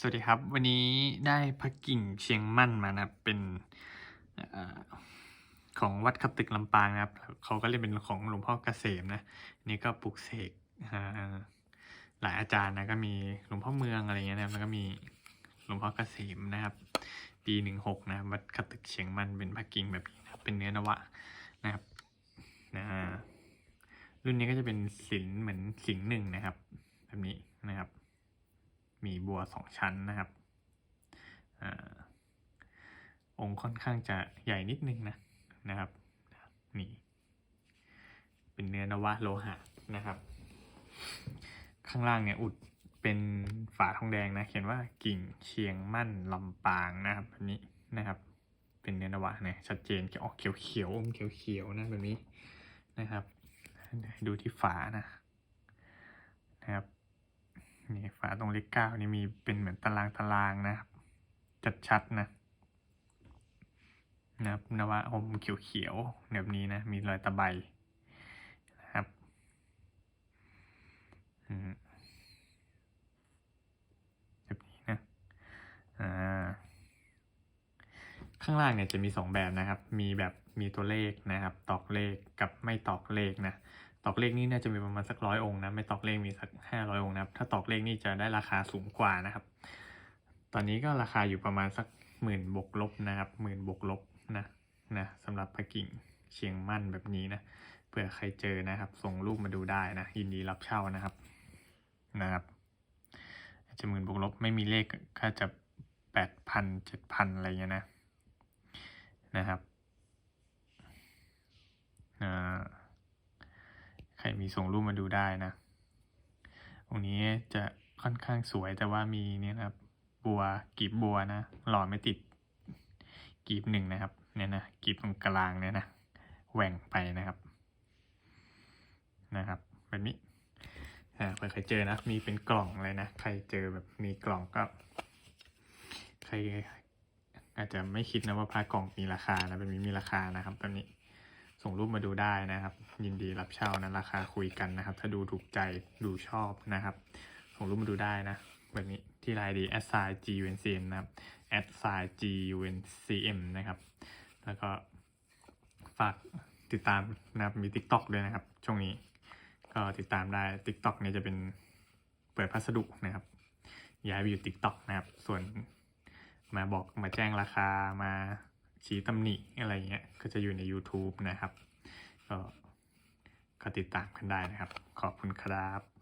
สวัสดีครับ วันนี้ได้พระกิ่งเชียงมั่นมานะครับเป็นอของวัดขับตึกลำปางนะครับเขาก็เรียกเป็นของหลวงพ่อเกษมนะนี่ก็ปลุกเสกหลายอาจารย์นะก็มีหลวงพ่อเมืองอะไรเงี้ยนะแล้วก็มีหลวงพ่อเกษมนะครับ ปีหนึ่งหกนะวัดขับตึกเชียงมั่นเป็นพระกิ่งแบบนี้นะเป็นเนื้อนวะนะครับนะรุ่นนี้ก็จะเป็นศิลเหมือนสิงหนึ่งนะครับ แบบนี้นะครับ มี บัวสองชั้นนะครับอองค์ค่อนข้างจะใหญ่นิดนึงนะนะครับนี่เป็นเนื้อนวะโลหะนะครับ ข้างล่างเนี่ยอุดเป็นฝาทองแดงนะ เขียนว่ากิ่งเชียงมั่นลำปางนะครับแบบนี้นะครับ เป็นเนื้อนวะนะชัดเจนออกเขียวๆอมเขียวๆนะแบบนี้นะครับ ดูที่ฝานะนะครับ นี่ฝาตรงเลขเก้านี่มีเป็นเหมือนตารางตารางนะครับจัดชัดนะนะครับนวะอมเขียวเขียวๆแบบนี้นะมีรอยตะไบนะครับแบบนี้นะอ่าข้างล่างเนี่ยจะมีสองแบบนะครับ มีแบบมีตัวเลขนะครับ ตอกเลขกับไม่ตอกเลขนะ ตอกเลขนี่น่าจะมีประมาณสักร้อยองค์นะไม่ตอกเลขมีสักห้าร้อยองค์นะครับถ้าตอกเลขนี่จะได้ราคาสูงกว่านะครับ ตอนนี้ก็ราคาอยู่ประมาณสักหมื่นบวกลบนะครับหมื่นบวกลบนะนะสำหรับพระกิ่งเชียงมั่นแบบนี้นะเผื่อใครเจอนะครับ ส่งรูปมาดูได้นะ ยินดีรับเช่านะครับนะครับอาจจะหมื่นบวกลบไม่มีเลขก็จะแปดพันเจ็ดพันอะไรเงี้ยนะนะครับอ่า ใครมีส่งรูปมาดูได้นะตรงนี้จะค่อนข้างสวยแต่ว่ามีเนี่ยนะครับ บัวกีบบัวนะ หล่อไม่ติดกีบหนึ่งนะครับ เนี่ยนะกีบตรงกลางเนี่ยนะแหว่งไปนะครับนะครับแบบนี้อ่าเผื่อใครเจอนะ มีเป็นกล่องเลยนะ ใครเจอแบบมีกล่องก็ ใครอาจจะไม่คิดนะว่าพระกล่องมีราคานะแบบนี้มีราคานะครับแบบนี้ ส่งรูปมาดูได้นะครับ ยินดีรับเช่านะราคาคุยกันนะครับ ถ้าดูถูกใจดูชอบนะครับ ส่งรูปมาดูได้นะแบบนี้ที่ไลน์ดี a s i g u n c m นะครับ a s i g u n c m นะครับ แล้วก็ฝากติดตามนะครับมี TikTok ด้วยนะครับ ช่วงนี้ ก็ติดตามได้ TikTok เนี่ยจะเป็นเปิดพัสดุนะครับ ย้ายไปอยู่ TikTok นะครับ ส่วนมาบอกมาแจ้งราคามา ชี้ตำหนิอะไรเงี้ยก็จะอยู่ใน YouTube นะครับ ก็ก็ติดตามกันได้นะครับ ขอบคุณครับ